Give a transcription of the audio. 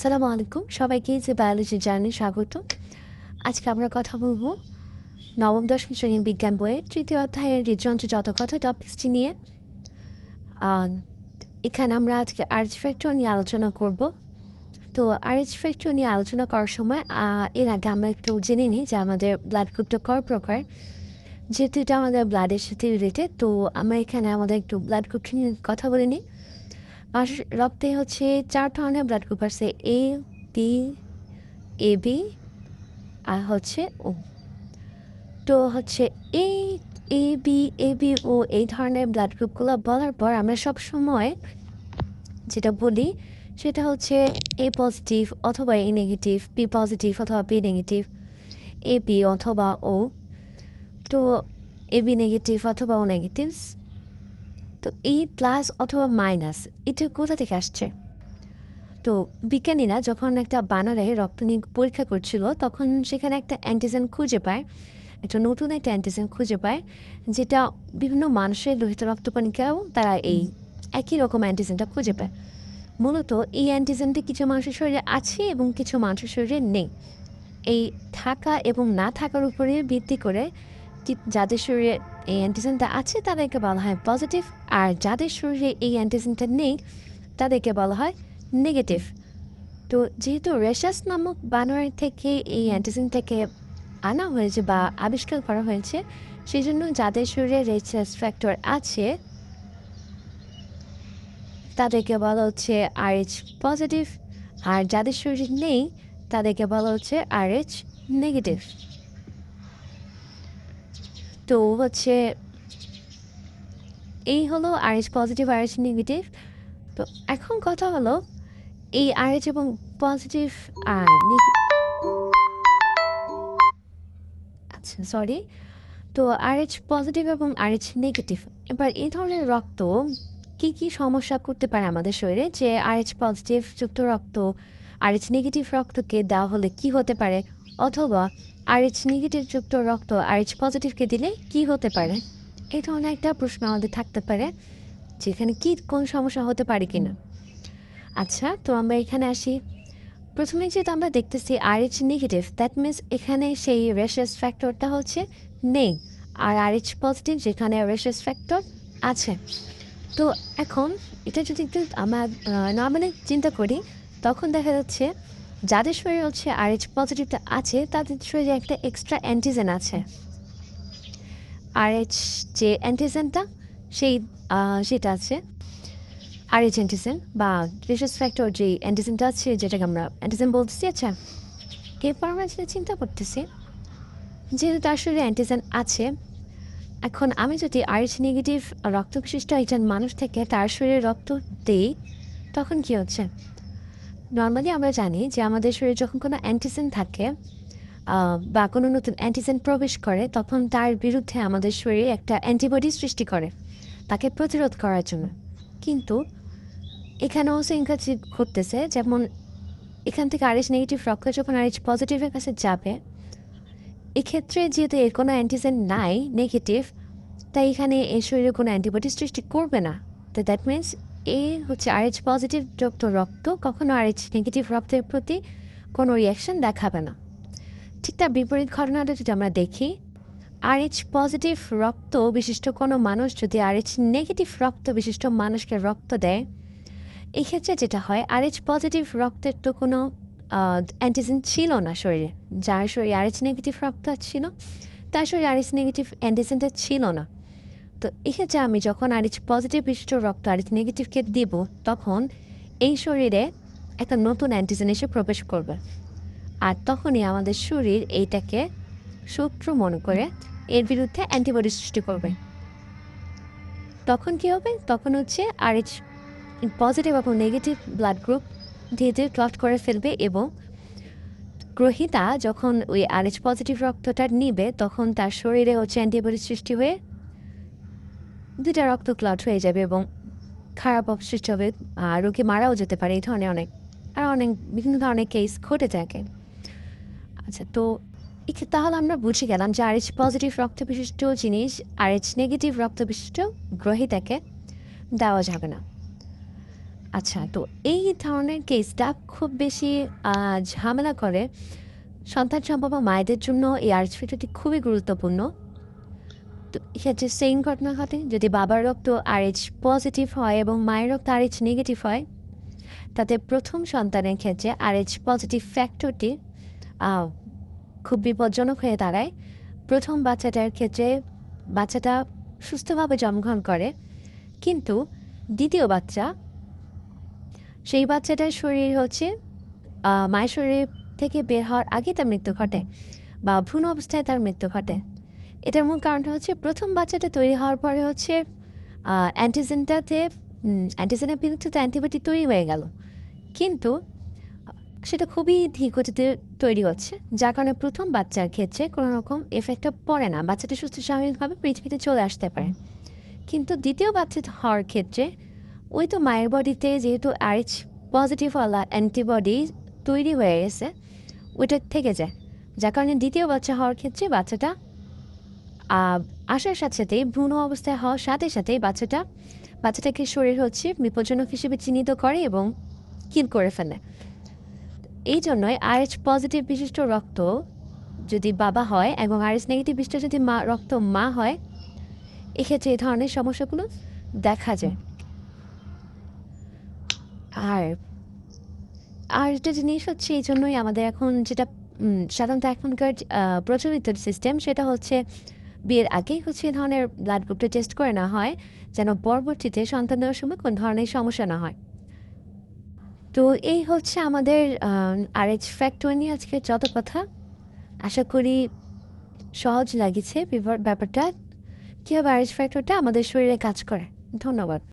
সালামু আলাইকুম, সবাইকে যে বায়োলজি জার্নি স্বাগত। আজকে আমরা কথা বলব নবম দশম শ্রেণির বিজ্ঞান বইয়ের তৃতীয় অধ্যায়ের হৃদযন্ত্র যত কথা টপিক্সটি নিয়ে। এখানে আমরা আজকে আর্চ ফ্যাক্টর নিয়ে আলোচনা করব। তো আর্চ ফ্যাক্টর নিয়ে আলোচনা করার সময় এর আগে আমরা একটু জেনে নিই যে আমাদের ব্লাড গ্রুপটা কর প্রকার। যেহেতু এটা আমাদের ব্লাডের সাথে রিলেটেড তো আমরা এখানে আমাদের একটু ব্লাড গ্রুপ নিয়ে কথা বলে নিই। আর রক্তে হচ্ছে চার ধরনের ব্লাড গ্রুপ আছে এ বি এ বি আর হচ্ছে ও তো হচ্ছে এই এ বি এ বি ও এই ধরনের ব্লাড গ্রুপগুলো বলার পর আমরা সব সময় যেটা বলি সেটা হচ্ছে এ পজিটিভ অথবা এ নেগেটিভ বি পজিটিভ অথবা বি নেগেটিভ এ বি অথবা ও তো এ বি নেগেটিভ অথবা ও নেগেটিভস তো এই প্লাস অথবা মাইনাস এটা কোথা থেকে আসছে? তো বিজ্ঞানীরা যখন একটা বানারে রক্ত নিয়ে পরীক্ষা করছিল, তখন সেখানে একটা অ্যান্টিজেন খুঁজে পায়, একটা নতুন একটা অ্যান্টিজেন খুঁজে পায়, যেটা বিভিন্ন মানুষের লোহিত রক্তকণিকাও তারা এই একই রকম অ্যান্টিজেনটা খুঁজে পায়। মূলত এই অ্যান্টিজেনটা কিছু মানুষের শরীরে আছে এবং কিছু মানুষের শরীরে নেই। এই থাকা এবং না থাকার উপরে ভিত্তি করে যাদের শরীরে এই অ্যান্টিজেনটা আছে, তাদেরকে বলা হয় পজিটিভ আর যাদের শরীরে এই অ্যান্টিজেনটা নেই, তাদেরকে বলা হয় নেগেটিভ তো যেহেতু রেশাস নামক বানোয়ার থেকে এই অ্যান্টিজেনটাকে আনা হয়েছে বা আবিষ্কার করা হয়েছে সেই জন্য যাদের শরীরে রেশাস ফ্যাক্টর আছে, তাদেরকে বলা হচ্ছে আর এইচ পজিটিভ আর যাদের শরীরে নেই, তাদেরকে বলা হচ্ছে আর এইচ নেগেটিভ তো হচ্ছে এই হলো R H positive R H negative তো এখন কথা হলো এই আর এইচ এবং পজিটিভ আর আচ্ছা সরি তো আর এইচ পজিটিভ এবং আর এইচ নেগেটিভ এবার এই ধরনের রক্ত কি কি সমস্যা করতে পারে আমাদের শরীরে? যে আর এইচ পজিটিভ যুক্ত রক্ত আর এইচ নেগেটিভ রক্তকে দেওয়া হলে কি হতে পারে? অথবা আর এইচ নেগেটিভ যুক্ত রক্ত আর এইচ পজিটিভকে দিলে কি হতে পারে? এই ধরনের একটা প্রশ্ন আমাদের থাকতে পারে, যেখানে কি, কোন সমস্যা হতে পারে কিনা। আচ্ছা তো আমরা এখানে আসি। প্রথমে যেটা আমরা দেখতেছি R H negative that means এখানে সেই রেশাস ফ্যাক্টরটা হচ্ছে নেই, আর আর এইচ পজিটিভ যেখানে রেশাস ফ্যাক্টর আছে। তো এখন এটা যদি একটু আমরা নর্মালি চিন্তা করি, তখন দেখা যাচ্ছে যাদের শরীরে হচ্ছে আর এইচ পজিটিভটা আছে, তাদের শরীরে একটা এক্সট্রা অ্যান্টিজেন আছে। আর এইচ যে অ্যান্টিজেনটা সেই সেটা আছে। আর এইচ অ্যান্টিজেন বা রিসার্চ ফ্যাক্টর যে অ্যান্টিজেনটা আছে, যেটাকে আমরা অ্যান্টিজেন বলতেছি আচ্ছা এরপর আমরা যেটা চিন্তা করতেছি, যেহেতু তার শরীরে অ্যান্টিজেন আছে, এখন আমি যদি আর আরএইচ নেগেটিভ রক্ত বিশিষ্ট একজন মানুষ থেকে তার শরীরে রক্ত দিই, তখন কি হচ্ছে? নর্মালি আমরা জানি যে আমাদের শরীরে যখন কোনো অ্যান্টিজেন থাকে বা কোনো নতুন অ্যান্টিজেন প্রবেশ করে, তখন তার বিরুদ্ধে আমাদের শরীরে একটা অ্যান্টিবডি সৃষ্টি করে, তাকে প্রতিরোধ করার জন্য। কিন্তু এখানেও সেম কাজ ঘটতেছে, যেমন এখান থেকে আরএইচ নেগেটিভ রক্ত যখন আরএইচ পজিটিভের কাছে যাবে, এক্ষেত্রে যেহেতু এর কোনো অ্যান্টিজেন নাই নেগেটিভ তাই এখানে এর শরীরে কোনো অ্যান্টিবডি সৃষ্টি করবে না। তো দ্যাট মিন্স এ হচ্ছে আরএইচ পজিটিভ যুক্ত রক্ত কখনো আরএইচ নেগেটিভ রক্তের প্রতি কোনো রিয়াকশন দেখাবে না। ঠিক তার বিপরীত ঘটনাটা যদি আমরা দেখি আরএইচ পজিটিভ রক্ত বিশিষ্ট কোনো মানুষ যদি আরএইচ নেগেটিভ রক্ত বিশিষ্ট মানুষকে রক্ত দেয়, এক্ষেত্রে যেটা হয় আরএইচ পজিটিভ রক্তের তো কোনো অ্যান্টিজেন ছিল না শরীরে। যার শরীরে আরএইচ নেগেটিভ রক্ত ছিল, তার শরীরে আরএইচ নেগেটিভ অ্যান্টিজেনটা ছিল না। তো এক্ষেত্রে আমি যখন আরএইচ পজিটিভ বিশিষ্ট রক্ত আরএইচ নেগেটিভকে দিব, তখন এই শরীরে একটা নতুন অ্যান্টিজেন এসে প্রবেশ করবে। আর তখনই আমাদের শরীর এইটাকে শত্রু মনে করে এর বিরুদ্ধে অ্যান্টিবডি সৃষ্টি করবে। তখন কি হবে? তখন হচ্ছে আরএইচ পজিটিভ এবং নেগেটিভ ব্লাড গ্রুপ ধীরে ধীরে ক্লট করে ফেলবে এবং গ্রহিতা যখন ওই আরএইচ পজিটিভ রক্তটা নিবে, তখন তার শরীরে হচ্ছে অ্যান্টিবডি সৃষ্টি হয়ে দুটা রক্ত ক্লট হয়ে যাবে এবং খারাপ অবশিষ্ট হবে রোগী মারাও যেতে পারে, এই ধরনের অনেক, আর অনেক, বিভিন্ন ধরনের কেস ঘটে থাকে। আচ্ছা তো তাহলে আমরা বুঝে গেলাম যে আর আরএইচ পজিটিভ রক্ত বিশিষ্ট জিনিস আর আরএইচ নেগেটিভ রক্ত বিশিষ্ট গ্রহিতাকে দেওয়া যাবে না। আচ্ছা তো এই ধরনের কেসটা খুব বেশি ঝামেলা করে সন্তান সম্ভব মায়েদের জন্য এই আর্চ ফ্যাক্টরটি খুবই গুরুত্বপূর্ণ। তো এক্ষেত্রে সেম ঘটনা ঘটে, যদি বাবার রক্ত আরএইচ পজিটিভ হয় এবং মায়ের রক্ত আরএইচ নেগেটিভ হয়, তাতে প্রথম সন্তানের ক্ষেত্রে আরএইচ পজিটিভ ফ্যাক্টরটি খুব বিপজ্জনক হয়ে দাঁড়ায়। প্রথম বাচ্চাটার ক্ষেত্রে বাচ্চাটা সুস্থভাবে জন্মগ্রহণ করে, কিন্তু দ্বিতীয় বাচ্চা, সেই বাচ্চাটার শরীর হচ্ছে মায়ের শরীর থেকে বের হওয়ার আগে তার মৃত্যু ঘটে বা ভ্রূণ অবস্থায় তার মৃত্যু ঘটে। এটার মূল কারণটা হচ্ছে প্রথম বাচ্চাটা তৈরি হওয়ার পরে হচ্ছে অ্যান্টিজেনটাতে অ্যান্টিজেনের বিরুদ্ধে তো অ্যান্টিবায়োটিক তৈরি হয়ে গেল। কিন্তু, সেটা খুবই ধীরগতিতে তৈরি হচ্ছে, যার কারণে প্রথম বাচ্চার ক্ষেত্রে কোনো রকম এফেক্টটা পড়ে না। বাচ্চাটা সুস্থ, স্বাভাবিকভাবে পৃথিবীতে চলে আসতে পারে। কিন্তু দ্বিতীয় বাচ্চা হওয়ার ক্ষেত্রে, ওই তো মায়ের বডিতে যেহেতু আরএইচ পজিটিভ ওয়ালা অ্যান্টিবডি তৈরি হয়ে গেছে, ওইটা থেকে যায়। যার কারণে দ্বিতীয় বাচ্চা হওয়ার ক্ষেত্রে বাচ্চাটা আসার সাথে সাথেই ভ্রূণ অবস্থায় হওয়ার সাথে সাথেই বাচ্চাটা, বাচ্চাটাকে শরীর হচ্ছে বিপজ্জনক হিসেবে চিহ্নিত করে এবং কিল করে ফেলে। এই জন্যই আরএইচ পজিটিভ বিশিষ্ট রক্ত যদি বাবা হয় এবং আরএইচ নেগেটিভ বিশিষ্ট যদি মা, রক্ত মা হয়, এক্ষেত্রে এই ধরনের সমস্যাগুলো দেখা যায়। আর আর একটা জিনিস হচ্ছে এই জন্যই আমাদের এখন যেটা সাধারণত এখনকার প্রচলিত সিস্টেম সেটা হচ্ছে বিয়ের আগেই হচ্ছে এ ধরনের ব্লাড গ্রুপটা টেস্ট করে না হয়, যেন পরবর্তীতে সন্তান দেওয়ার সময় কোনো ধরনের সমস্যা না হয়। তো এই হচ্ছে আমাদের আর এইচ ফ্যাক্টর নিয়ে আজকে যত কথা। আশা করি সহজ লাগেছে ব্যাপারটা। কীভাবে আর এইচ ফ্যাক্টরটা আমাদের শরীরে কাজ করে? ধন্যবাদ।